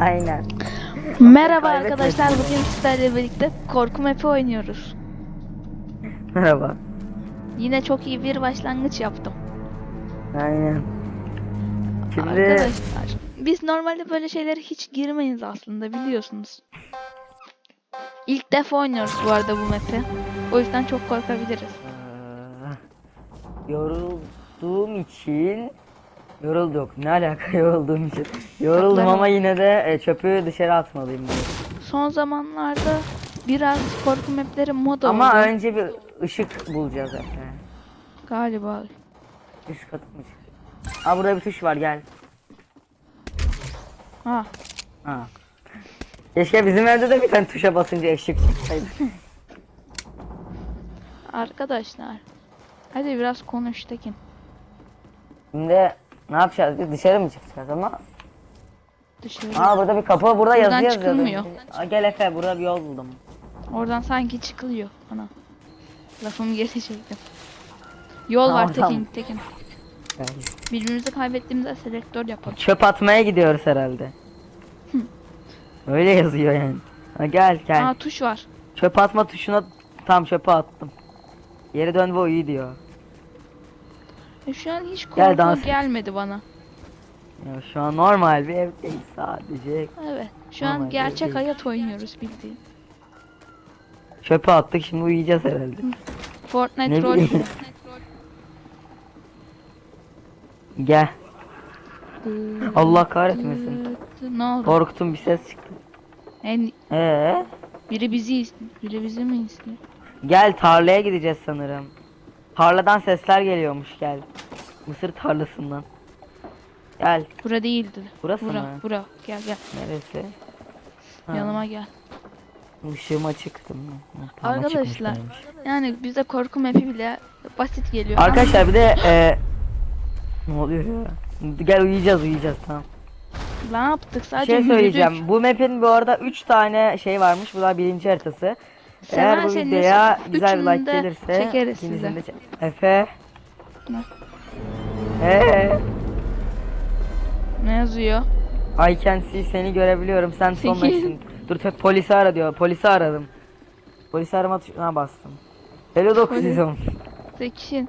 Aynen. Merhaba Kaybetmedim. arkadaşlar bugün sizlerle birlikte korku map'i oynuyoruz. Merhaba. Yine çok iyi bir başlangıç yaptım. Aynen. Şimdi Arkadaşlar biz normalde böyle şeylere hiç girmeyiz aslında biliyorsunuz. İlk defa oynuyoruz bu arada bu map'i. O yüzden çok korkabiliriz. Yorulduğum için Yorul yok. Ne alaka yorulduğum için? Yoruldum ama yine de e, çöpü dışarı atmalıyım diye. Son zamanlarda biraz korku map'leri moda Ama oldu önce bir ışık bulacağız Efe. galiba. Üst katı mı çıkıyor? Aa burada bir tuş var gel. Ha, Ha. Keşke bizim evde de bir tane tuşa basınca ışık çıksaydı. arkadaşlar. Hadi biraz konuş Tekin. Şimdi ne yapacağız? Biz dışarı mı çıkacağız ama? Dışarı. Aa burada bir kapı burada yazı Buradan yazıyor. çıkılmıyor. Aa, gel Efe burada bir yol buldum. Oradan sanki çıkılıyor ana. Lafımı geri çektim. Yol Ha, var Tekin mı? Tekin. Birbirimizi kaybettiğimizde selektör yapalım. çöp atmaya gidiyoruz herhalde. Öyle yazıyor yani. Ha, gel gel. Aa tuş var. Çöp atma tuşuna tam çöpe attım. Geri dön bu iyi diyor. E, şu an hiç Gel korku dans et. gelmedi bana. Ya şu an normal bir evdeyiz sadece. Evet. Şu an gerçek değil. hayat oynuyoruz bildiğin. Çöpe attık şimdi uyuyacağız herhalde. Fortnite Ne rol. bileyim. Gel. Allah kahretmesin. Ne oldu? Korktum bir ses çıktı. En, Ee, biri bizi is- biri bizi mi istiyor? gel tarlaya gideceğiz sanırım. Tarladan sesler geliyormuş gel. Mısır tarlasından. Gel. Bura değildi. Burası bura, mı? bura. Gel gel. Neresi? Ha, Yanıma gel. Işığım açıktı mı? Ha, tamam, Arkadaşlar yani bize korku map'i bile basit geliyor. Arkadaşlar bir de e, ne oluyor ya? Gel uyuyacağız uyuyacağız tamam. Ama ne yaptık? Sadece şey yürüdük. söyleyeceğim. Bu map'in bu arada 3 tane şey varmış. Bu da birinci haritası. Eğer bu videoya güzel bir like gelirse çekeriz size. de Efe. Ne? Ee, Ne yazıyor? I can see seni görebiliyorum. Sen Peki. sonraksın. Dur tek polisi ara diyor. Polisi aradım. Polisi arama tuşuna bastım. Hello 910. Tekin.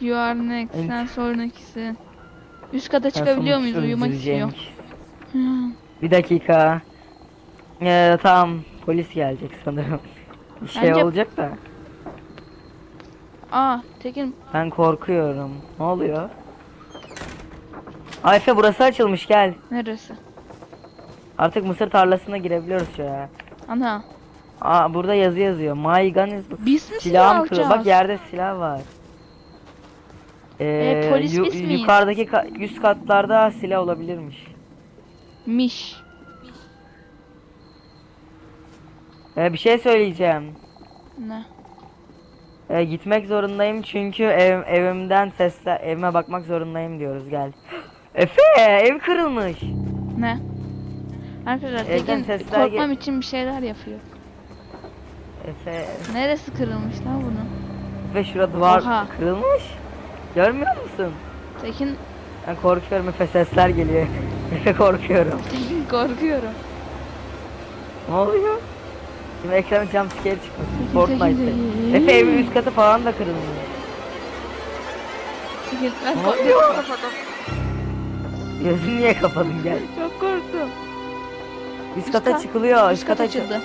You are next. Evet. Sen sonrakisin. Üst kata çıkabiliyor muyuz? Uyumak istiyorum. Bir dakika. Ee, tamam polis gelecek sanırım. Bir şey Bence- olacak da. Aa Tekin Ben korkuyorum. Ne oluyor? Ayfe burası açılmış gel. neresi? Artık mısır tarlasına girebiliyoruz şuraya. Ana. Aa burada yazı yazıyor. My gun is Biz mi silah silahım kırıldı. alacağız? Bak yerde silah var. Ee, E, polis biz miyiz? yukarıdaki ka- üst katlarda silah olabilirmiş. Miş. Ee, bir şey söyleyeceğim. Ne? Ee, gitmek zorundayım çünkü ev, evimden sesler evime bakmak zorundayım diyoruz gel. Efe ev kırılmış. Ne? Arkadaşlar Evden Tekin sesler korkmam gel- için bir şeyler yapıyor. Efe Neresi kırılmış lan bunun? ve şurada duvar Oha. kırılmış. Görmüyor musun? Tekin, Ben korkuyorum Efe sesler geliyor. Efe korkuyorum. Tekin korkuyorum. Ne oluyor? Şimdi ekranın jumpscare çıkmasın. Tekin. Efe evin üst katı falan da kırılmış. Tekin ben Ne oluyor? Gözünü niye kapadın gel. Çok korktum. Üst kata kat- çıkılıyor. Üst kat açıl- açıldı.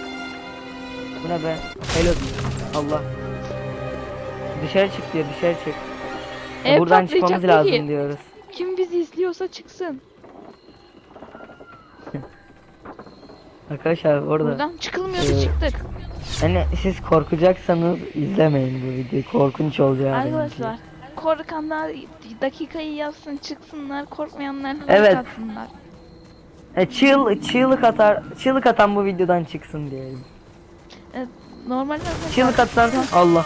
Bu ne be? Hello diyor. Allah. Dışarı çık diyor dışarı çık. Ya Ev buradan patlayacak çıkmamız peki. lazım diyoruz. Kim bizi izliyorsa çıksın. Arkadaşlar orada. Buradan çıkılmıyordu Ee, çıktık. Hani siz korkacaksanız izlemeyin bu videoyu. Korkunç olacağı Arkadaşlar korkanlar dakikayı yazsın çıksınlar korkmayanlar Evet. atsınlar. E, çığ, çığlık atar, çığlık atan bu videodan çıksın diyelim. Normalde arkadaşlar Çığlık atan Allah.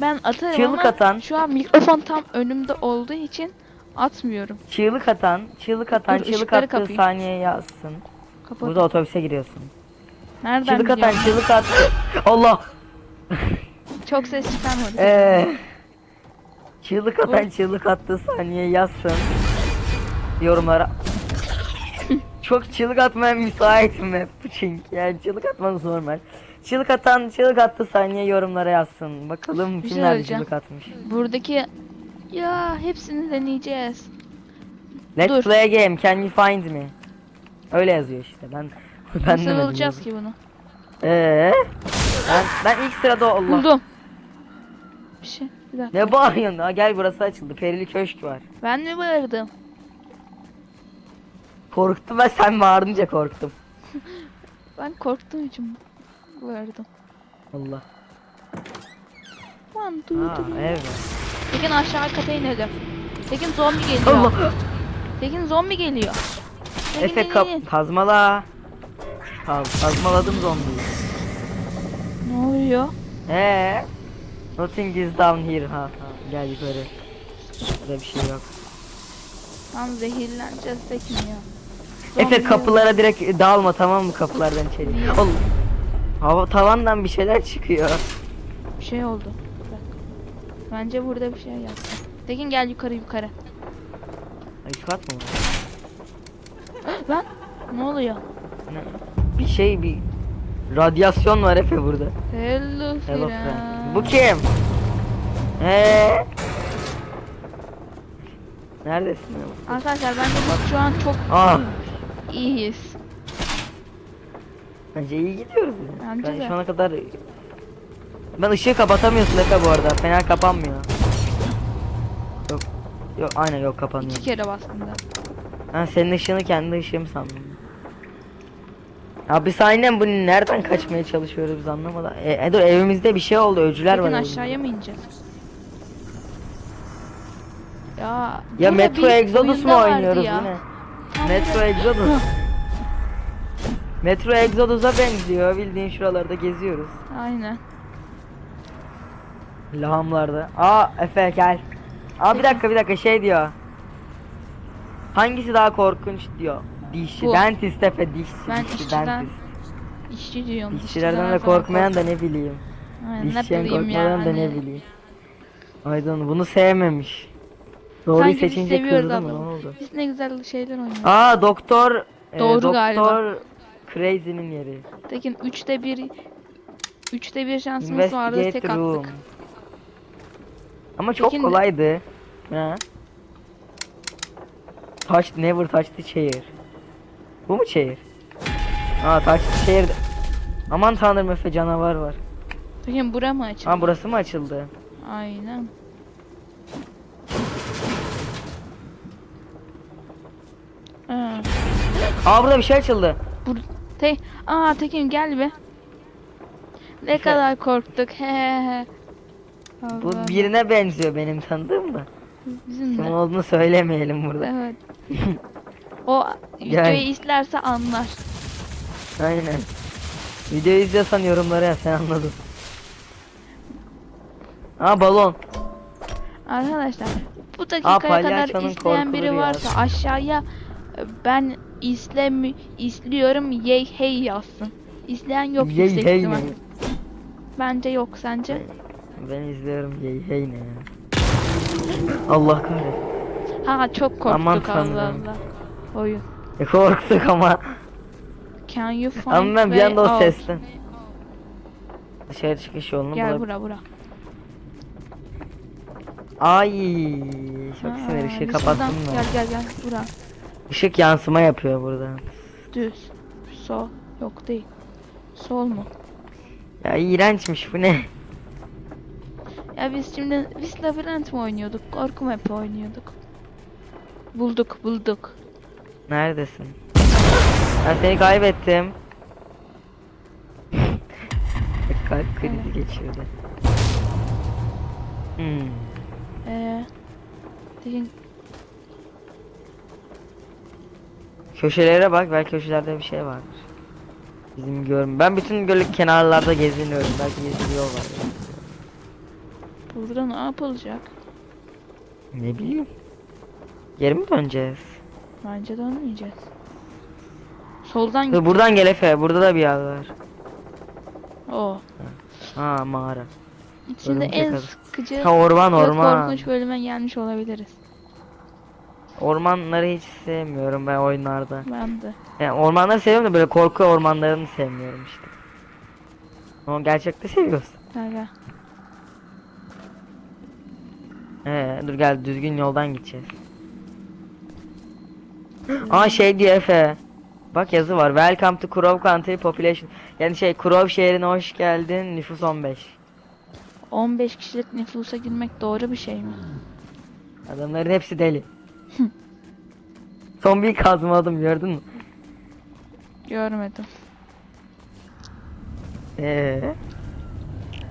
ben atarım çığlık ama atan- şu an mikrofon tam önümde olduğu için atmıyorum. Çığlık atan, çığlık atan, Dur, çığlık attığı kapayım. saniye yazsın. Kapat. Burada otobüse giriyorsun. Nereden Çığlık atan, biliyorum? çığlık attı. Allah. Çok ses çıkarmadı. Ee, çığlık atan, çığlık attığı saniye yazsın. Yorumlara. çok çığlık atmaya müsaitim hep çünkü. Yani çığlık atmanız normal. Çığlık atan çığlık attı saniye yorumlara yazsın. Bakalım Bir şey kimler söyleyeceğim. çığlık atmış. Buradaki ya hepsini deneyeceğiz. Let's Dur. play a game. Can you find me? Öyle yazıyor işte. Ben ben Nasıl demedim bulacağız ki bunu? Ee? Ben ben ilk sırada Allah. Buldum. Bir şey. Bir dakika. Ne bağırıyorsun? Ha, gel burası açıldı. Perili köşk var. Ben mi bağırdım? Korktum ben sen bağırınca korktum. Ben korktuğum için bağırdım. Allah. Two, Ha three. evet. Tekin aşağı kata inelim. Tekin zombi geliyor. Allah. Tekin zombi geliyor. Efe in, kap in, in. kazmala. Kaz kazmaladım zombiyi. Ne oluyor? Ee? Nothing is down here. Ha, ha. Gel yukarı. Burada bir şey yok. Tam zehirleneceğiz Tekin ya. Efe kapılara direkt dalma tamam mı kapılardan içeri. Allah. Hava tavandan bir şeyler çıkıyor. Bir şey oldu. Bak. Bence burada bir şey yaptı. Tekin gel yukarı yukarı. Ay katma. Lan ne oluyor? Bir şey bir radyasyon var Efe burada. Hello Hello friend. Bu kim? Ee? Neredesin? Arkadaşlar bence biz şu an çok Ah. iyiyiz. Bence iyi gidiyoruz. Bence ben de. şu ana kadar ben ışığı kapatamıyorsun Efe bu arada. Fena kapanmıyor. Yok. Yok aynen yok kapanıyor. İki kere bastım da. Ben senin ışığını kendi ışığım sandım. Abi biz aynen bu nereden kaçmaya çalışıyoruz biz anlamadım. E, e, dur evimizde bir şey oldu öcüler var. Tekin evimizde. aşağıya mı ineceğiz? Ya, Ya burada Metro bir Exodus mu oyunda vardı oynuyoruz ya. yine? Metro Exodus. Metro Exodus'a benziyor. Bildiğin şuralarda geziyoruz. Aynen. Lahamlarda. Aa Efe gel. Aa bir dakika bir dakika şey diyor. Hangisi daha korkunç diyor. Dişçi. Bu. Dentist Efe dişçi. Ben dişçi, işçiden dentist. İşçi diyorum. Dişçilerden her de korkmayan kork- da ne bileyim. Aynen, ne Dişçiden bileyim korkmayan da ne yani. bileyim. Aydın bunu sevmemiş. Doğruyu Sanki biz seçince seviyoruz kızdı mı? Ne oldu? Biz ne güzel şeyler oynuyoruz. Aa doktor. e, Doğru doktor galiba. Crazy'nin yeri. Tekin 3'te 1 3'te 1 şansımız vardı tek Investigate room. attık. Ama çok Peki- kolaydı. Ha? Touch never touch the chair. Bu mu chair? Aa touch the chair. Aman tanrım Efe canavar var. Tekin bura mı açıldı? Aa burası mı açıldı? Aynen. Aa, Aa burada bir şey açıldı. bur te Aa Tekin gel be. Ne Efe. kadar korktuk. He he he. Bu Allah. birine benziyor benim tanıdığım da. Bizim Kim de. olduğunu söylemeyelim burada. Evet. O videoyu izlerse anlar. Aynen. Videoyu izliyorsan yorumlara yaz sen anladın. Aa balon. Arkadaşlar bu dakikaya kadar palyaçonun izleyen biri korkulu varsa aşağıya e, ben izlemi izliyorum yey hey yazsın. İzleyen yok Yey yüksek hey ihtimal. ne? Bence yok sence? Ben izliyorum yey hey ne ya. Allah kahretsin. Ha çok korktuk Aman Allah tanrım. Allah. Oyun. E, korktuk ama. Can you find Ama ben bir way anda o out? sesten. Dışarı çıkış yolunu Gel bura bura. Ay çok Ha, sinir ışığı biz kapattım buradan- ben. Gel gel gel bura. Işık yansıma yapıyor burada. Düz. Sol. Yok değil. Sol mu? Ya iğrençmiş bu ne? Ya biz şimdi biz labirent mi oynuyorduk? Korku map oynuyorduk. Bulduk bulduk. Neredesin? Ben seni kaybettim. Kalp krizi geçirdi. Hmm. Ee, Tekin Köşelere bak belki köşelerde bir şey vardır. Bizim görüm. Ben bütün böyle kenarlarda geziniyorum. Belki yol var. burada ne yapılacak? Ne bileyim. Geri mi döneceğiz? Bence dönmeyeceğiz. Soldan Dur git. buradan gel Efe. Burada da bir yer var. O. Ha mağara. İçinde Örümcek en adam. sıkıcı Ha orman ve orman. korkunç bölüme gelmiş olabiliriz. Ormanları hiç sevmiyorum ben oyunlarda. Ben de. Yani ormanları seviyorum da böyle korku ormanlarını sevmiyorum işte. Ama gerçekte seviyorsun. Gel. Ee, dur gel düzgün yoldan gideceğiz. Aa şey diyor Efe. Bak yazı var. Welcome to Kurov Country Population. Yani şey Kurov şehrine hoş geldin. Nüfus 15. 15 kişilik nüfusa girmek doğru bir şey mi? Adamların hepsi deli. Zombiyi kazmadım gördün mü? Görmedim. Ee.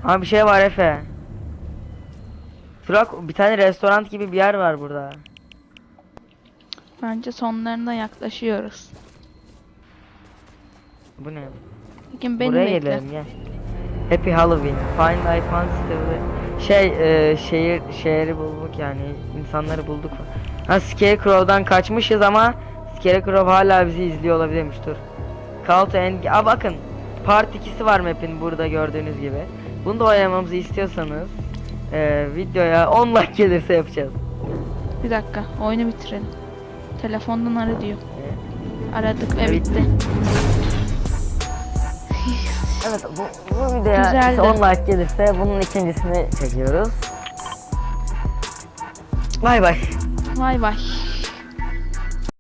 Aa bir şey var Efe. Şurak bir tane restoran gibi bir yer var burada. Bence sonlarına yaklaşıyoruz. Bu ne? Peki beni Buraya bekle. gelelim gel. Happy Halloween. Find iPhone Şey e, şehir şehri bulduk yani insanları bulduk. Ha Scarecrow'dan kaçmışız ama Scarecrow hala bizi izliyor olabilirmiş dur. Call to End. Aa bakın. Part 2'si var map'in burada gördüğünüz gibi. Bunu da oynamamızı istiyorsanız e, videoya 10 like gelirse yapacağız. Bir dakika. Oyunu bitirelim. Telefondan ara diyor. Aradık ve bitti. Evet bu, bu videoya Güzeldi. 10 like gelirse bunun ikincisini çekiyoruz. Bay bay. Vay vay.